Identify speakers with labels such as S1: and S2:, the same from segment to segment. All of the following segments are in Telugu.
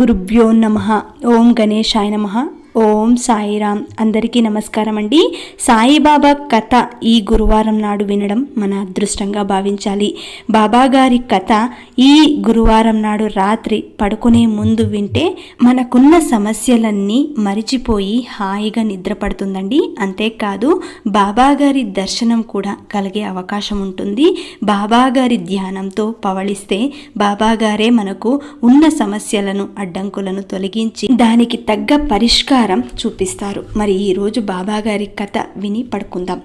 S1: గురుభ్యో నమ. ఓం గణేశాయ నమ. ఓం సాయిరామ్. అందరికీ నమస్కారం అండి. సాయిబాబా కథ ఈ గురువారం నాడు వినడం మన అదృష్టంగా భావించాలి. బాబా గారి కథ ఈ గురువారం నాడు రాత్రి పడుకునే ముందు వింటే మనకున్న సమస్యలన్నీ మరిచిపోయి హాయిగా నిద్ర పడుతుందండి అంతేకాదు బాబా గారి దర్శనం కూడా కలిగే అవకాశం ఉంటుంది. బాబా గారి ధ్యానంతో పవళిస్తే బాబా గారే మనకు ఉన్న సమస్యలను అడ్డంకులను తొలగించి దానికి తగ్గ పరిష్కారం చూపిస్తారు. మరి ఈరోజు బాబాగారి కథ విని పడుకుందాం.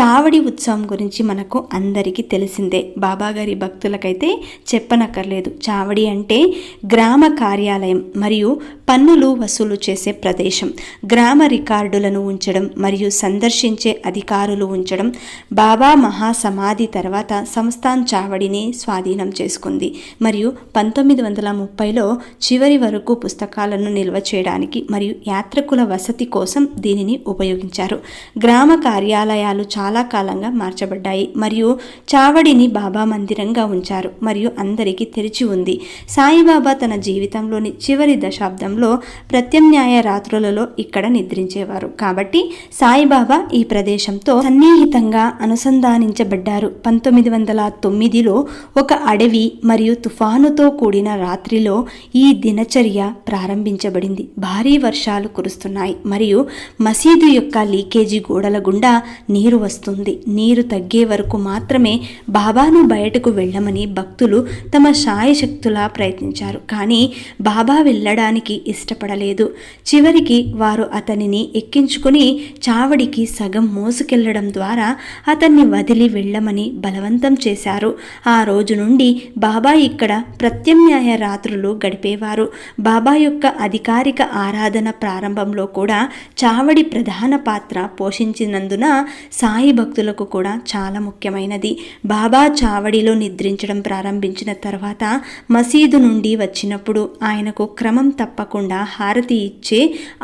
S1: చావడి ఉత్సవం గురించి మనకు అందరికీ తెలిసిందే. బాబాగారి భక్తులకైతే చెప్పనక్కర్లేదు. చావడి అంటే గ్రామ కార్యాలయం మరియు పన్నులు వసూలు చేసే ప్రదేశం. గ్రామ రికార్డులను ఉంచడం మరియు సందర్శించే అధికారులు ఉంచడం బాబా మహాసమాధి తర్వాత సంస్థాన్ చావడిని స్వాధీనం చేసుకుంది. మరియు పంతొమ్మిది వందల ముప్పైలో చివరి వరకు పుస్తకాలను నిల్వ చేయడానికి మరియు యాత్రికుల వసతి కోసం దీనిని ఉపయోగించారు. గ్రామ కార్యాలయాలు చాలా కాలంగా మార్చబడ్డాయి. మరియు చావడిని బాబా మందిరంగా ఉంచారు. మరియు అందరికీ తెరిచి ఉంది. సాయిబాబా తన జీవితంలోని చివరి దశాబ్దంలో ప్రత్యామ్నాయ రాత్రులలో ఇక్కడ నిద్రించేవారు. కాబట్టి సాయిబాబా ఈ ప్రదేశంతో సన్నిహితంగా అనుసంధానించబడ్డారు. పంతొమ్మిది వందల తొమ్మిదిలో ఒక అడవి మరియు తుఫానుతో కూడిన రాత్రిలో ఈ దినచర్య ప్రారంభించబడింది. భారీ వర్షాలు కురుస్తున్నాయి. మరియు మసీదు యొక్క లీకేజీ గోడల గుండా నీరు వస్తుంది. నీరు తగ్గే వరకు మాత్రమే బాబాను బయటకు వెళ్ళమని భక్తులు తమ శాయశక్తులా ప్రయత్నించారు. కానీ బాబా వెళ్ళడానికి ఇష్టపడలేదు. చివరికి వారు అతనిని ఎక్కించుకుని చావడికి సగం మోసుకెళ్ళడం ద్వారా అతన్ని వదిలి వెళ్ళమని బలవంతం చేశారు. ఆ రోజు నుండి బాబా ఇక్కడ ప్రత్యామ్నాయ రాత్రులు గడిపేవారు. బాబా యొక్క అధికారిక ఆరాధన ప్రారంభంలో కూడా చావడి ప్రధాన పాత్ర పోషించినందున సాయి భక్తులకు కూడా చాలా ముఖ్యమైనది. బాబా చావడిలో నిద్రించడం ప్రారంభించిన తర్వాత మసీదు నుండి వచ్చినప్పుడు ఆయనకు క్రమం తప్పకుండా హారతి ఇచ్చే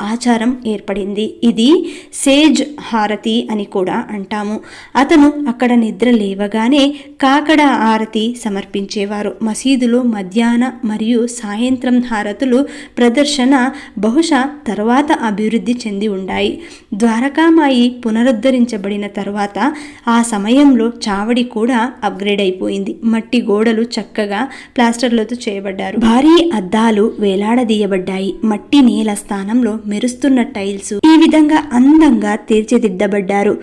S1: ఆచారం ఏర్పడింది. ఇది సేజ్ హారతి అని కూడా అంటాము. అతను అక్కడ నిద్ర లేవగానే కాకడ హారతి సమర్పించేవారు. మసీదులో మధ్యాహ్న మరియు సాయంత్రం హారతులు ప్రదర్శన బహుశా తర్వాత అభివృద్ధి చెంది ఉండాయి. ద్వారకామాయి పునరుద్ధరించబడిన తర్వాత ఆ సమయంలో చావడి కూడా అప్గ్రేడ్ అయిపోయింది. మట్టి గోడలు చక్కగా ప్లాస్టర్లతో చేయబడ్డారు. భారీ అద్దాలు వేలాడదీయబడ్డాయి. మట్టి నేల స్థానంలో మెరుస్తున్న టైల్స్ ఈ విధంగా అందంగా తీర్చిదిద్దబడ్డారు.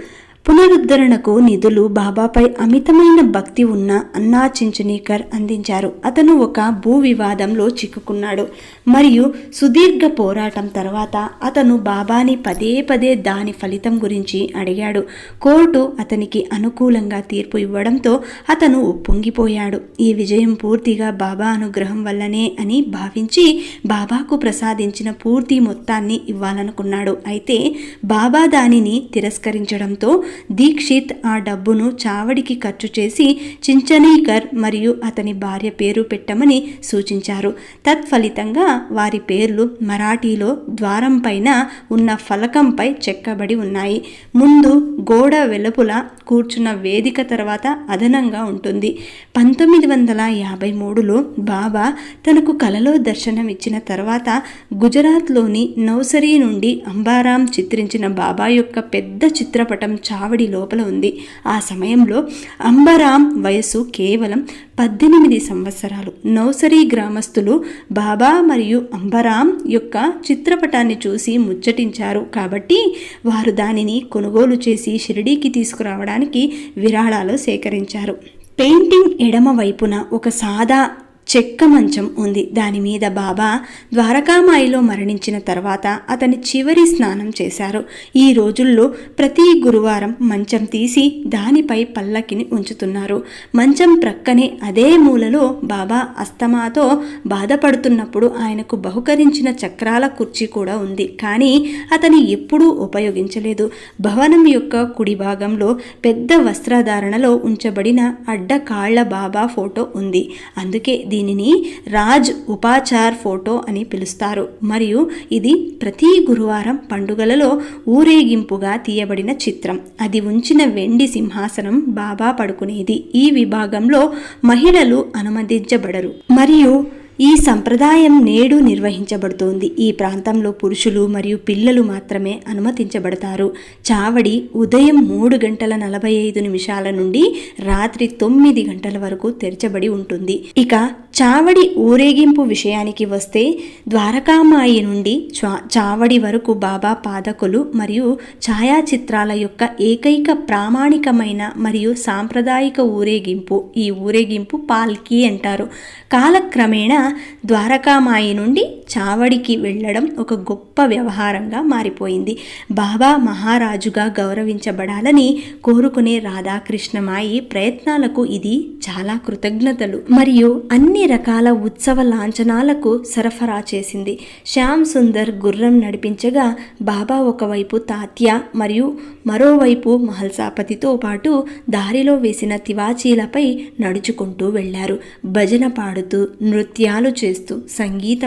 S1: పునరుద్ధరణకు నిధులు బాబాపై అమితమైన భక్తి ఉన్న అన్నా చించనీకర్ అందించారు. అతను ఒక భూ వివాదంలో చిక్కుకున్నాడు. మరియు సుదీర్ఘ పోరాటం తర్వాత అతను బాబాని పదే పదే దాని ఫలితం గురించి అడిగాడు. కోర్టు అతనికి అనుకూలంగా తీర్పు ఇవ్వడంతో అతను ఉప్పొంగిపోయాడు. ఈ విజయం పూర్తిగా బాబా అనుగ్రహం వల్లనే అని భావించి బాబాకు ప్రసాదించిన పూర్తి మొత్తాన్ని ఇవ్వాలనుకున్నాడు. అయితే బాబా దానిని తిరస్కరించడంతో దీక్షిత్ ఆ డబ్బును చావడికి ఖర్చు చేసి చించనీకర్ మరియు అతని భార్య పేరు పెట్టమని సూచించారు. తత్ఫలితంగా వారి పేర్లు మరాఠీలో ద్వారం పైన ఉన్న ఫలకంపై చెక్కబడి ఉన్నాయి. ముందు గోడ వెలుపుల కూర్చున్న వేదిక తర్వాత అదనంగా ఉంటుంది. పంతొమ్మిది వందల యాభై మూడులో బాబా తనకు కలలో దర్శనం ఇచ్చిన తర్వాత గుజరాత్లోని నౌసరీ నుండి అంబారాం చిత్రించిన బాబా యొక్క పెద్ద చిత్రపటం చాలా చావడి లోపల ఉంది. ఆ సమయంలో అంబరాం వయసు కేవలం పద్దెనిమిది సంవత్సరాలు. నౌసరీ గ్రామస్తులు బాబా మరియు అంబరాం యొక్క చిత్రపటాన్ని చూసి ముచ్చటించారు. కాబట్టి వారు దానిని కొనుగోలు చేసి షిరిడీకి తీసుకురావడానికి విరాళాలు సేకరించారు. పెయింటింగ్ ఎడమ వైపున ఒక సాదా చెక్క మంచం ఉంది. దాని మీద బాబా ద్వారకామాయిలో మరణించిన తర్వాత అతని చివరి స్నానం చేశారు. ఈ రోజుల్లో ప్రతి గురువారం మంచం తీసి దానిపై పల్లకిని ఉంచుతున్నారు. మంచం ప్రక్కనే అదే మూలలో బాబా అస్తమాతో బాధపడుతున్నప్పుడు ఆయనకు బహుకరించిన చక్రాల కుర్చీ కూడా ఉంది. కానీ అతని ఎప్పుడూ ఉపయోగించలేదు. భవనం యొక్క కుడి భాగంలో పెద్ద వస్త్రధారణలో ఉంచబడిన అడ్డ కాళ్ళ బాబా ఫోటో ఉంది. అందుకే దీనిని రాజ్ ఉపాచార్ ఫోటో అని పిలుస్తారు. మరియు ఇది ప్రతి గురువారం పండుగలలో ఊరేగింపుగా తీయబడిన చిత్రం. అది ఉంచిన వెండి సింహాసనం బాబా పడుకునేది. ఈ విభాగంలో మహిళలు అనుమతించబడరు. మరియు ఈ సంప్రదాయం నేడు నిర్వహించబడుతోంది. ఈ ప్రాంతంలో పురుషులు మరియు పిల్లలు మాత్రమే అనుమతించబడతారు. చావడి ఉదయం మూడు గంటల నలభై ఐదు నిమిషాల నుండి రాత్రి తొమ్మిది గంటల వరకు తెరచబడి ఉంటుంది. ఇక చావడి ఊరేగింపు విషయానికి వస్తే ద్వారకామాయి నుండి చా- చావడి వరకు బాబా పాదకులు మరియు ఛాయాచిత్రాల యొక్క ఏకైక ప్రామాణికమైన మరియు సాంప్రదాయిక ఊరేగింపు ఈ ఊరేగింపు పాల్కీ అంటారు. కాలక్రమేణా ద్వారకామాయి నుండి చావడికి వెళ్ళడం ఒక గొప్ప వ్యవహారంగా మారిపోయింది. బాబా మహారాజుగా గౌరవించబడాలని కోరుకునే రాధాకృష్ణమాయి ప్రయత్నాలకు ఇది చాలా కృతజ్ఞతలు. మరియు అన్ని రకాల ఉత్సవ లాంఛనాలకు సరఫరా చేసింది. శ్యామ్ సుందర్ గుర్రం నడిపించగా బాబా ఒకవైపు తాత్య మరియు మరోవైపు మహల్సాపతితో పాటు దారిలో వేసిన తివాచీలపై నడుచుకుంటూ వెళ్ళారు భజన పాడుతూ నృత్యాలు చేస్తూ సంగీత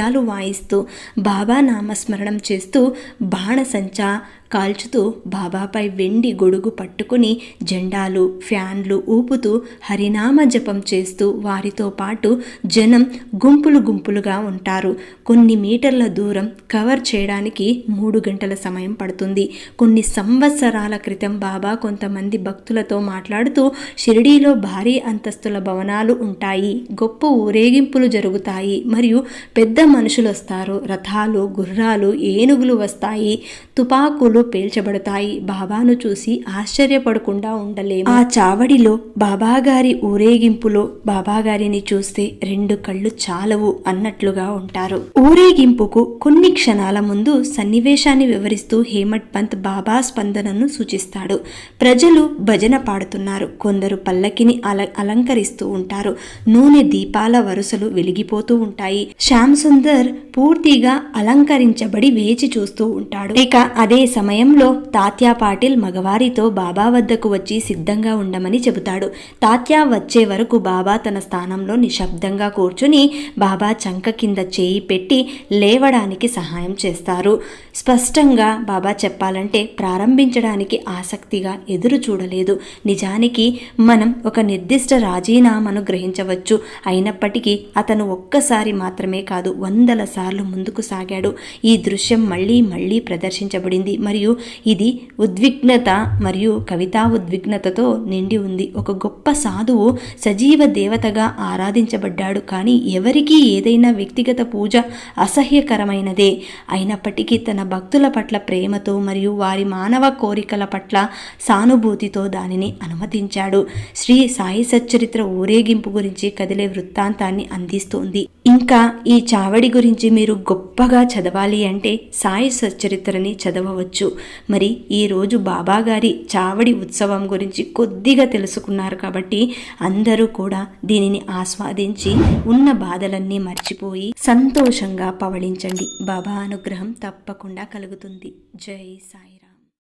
S1: వాయిస్తూ బాబా నామస్మరణం చేస్తూ బాణసంచా కాల్చుతూ బాబాపై వెండి గొడుగు పట్టుకుని జెండాలు ఫ్యాన్లు ఊపుతూ హరినామ జపం చేస్తూ వారితో పాటు జనం గుంపులు గుంపులుగా ఉంటారు. కొన్ని మీటర్ల దూరం కవర్ చేయడానికి మూడు గంటల సమయం పడుతుంది. కొన్ని సంవత్సరాల క్రితం బాబా కొంతమంది భక్తులతో మాట్లాడుతూ షిరిడీలో భారీ అంతస్తుల భవనాలు ఉంటాయి. గొప్ప ఊరేగింపులు జరుగుతాయి. మరియు పెద్ద మనుషులు వస్తారు రథాలు గుర్రాలు ఏనుగులు వస్తాయి. తుపాకులు పేల్చబడతాయి. బాబాను చూసి ఆశ్చర్యపడకుండా ఉండలేము. ఆ చావడిలో బాబాగారి ఊరేగింపులో బాబాగారిని చూస్తే రెండు కళ్ళు చాలవు అన్నట్లుగా ఉంటారు. ఊరేగింపుకు కొన్ని క్షణాల ముందు సన్నివేశాన్ని వివరిస్తూ హేమట్ పంత్ బాబా స్పందనను సూచిస్తాడు. ప్రజలు భజన పాడుతున్నారు. కొందరు పల్లకిని అల అలంకరిస్తూ ఉంటారు. నూనె దీపాల వరుసలు వెలిగిపోతూ ఉంటాయి. శ్యామ్ సుందర్ పూర్తిగా అలంకరించబడి వేచి చూస్తూ ఉంటాడు. ఇక అదే సమయంలో తాత్యా పాటిల్ మగవారితో బాబా వద్దకు వచ్చి సిద్ధంగా ఉండమని చెబుతాడు. తాత్యా వచ్చే వరకు బాబా తన స్థానంలో నిశ్శబ్దంగా కూర్చుని బాబా చంక కింద చేయి పెట్టి లేవడానికి సహాయం చేస్తారు. స్పష్టంగా బాబా చెప్పాలంటే ప్రారంభించడానికి ఆసక్తిగా ఎదురు చూడలేదు. నిజానికి మనం ఒక నిర్దిష్ట రాజీనామాను గ్రహించవచ్చు. అయినప్పటికీ అతను ఒక్కసారి మాత్రమే కాదు వందల సార్లు ముందుకు సాగాడు. ఈ దృశ్యం మళ్ళీ మళ్ళీ ప్రదర్శించబడింది. మరియు ఇది ఉద్విగ్నత మరియు కవితా ఉద్విగ్నతతో నిండి ఉంది. ఒక గొప్ప సాధువు సజీవ దేవతగా ఆరాధించబడ్డాడు. కానీ ఎవరికీ ఏదైనా వ్యక్తిగత పూజ అసహ్యకరమైనదే. అయినప్పటికీ తన భక్తుల పట్ల ప్రేమతో మరియు వారి మానవ కోరికల పట్ల సానుభూతితో దానిని అనుమతించాడు. శ్రీ సాయి సచ్చరిత్ర ఊరేగింపు గురించి కదిలే వృత్తాంతాన్ని అందిస్తోంది. ఇంకా ఈ చావడి గురించి మీరు గొప్పగా చదవాలి అంటే సాయి సచ్చరిత్రని చదవవచ్చు. మరి ఈరోజు బాబా గారి చావడి ఉత్సవం గురించి కొద్దిగా తెలుసుకున్నారు కాబట్టి అందరూ కూడా దీనిని ఆస్వాదించి ఉన్న బాధలన్నీ మర్చిపోయి సంతోషంగా పవళించండి. బాబా అనుగ్రహం తప్పకుండా కలుగుతుంది. జై సాయి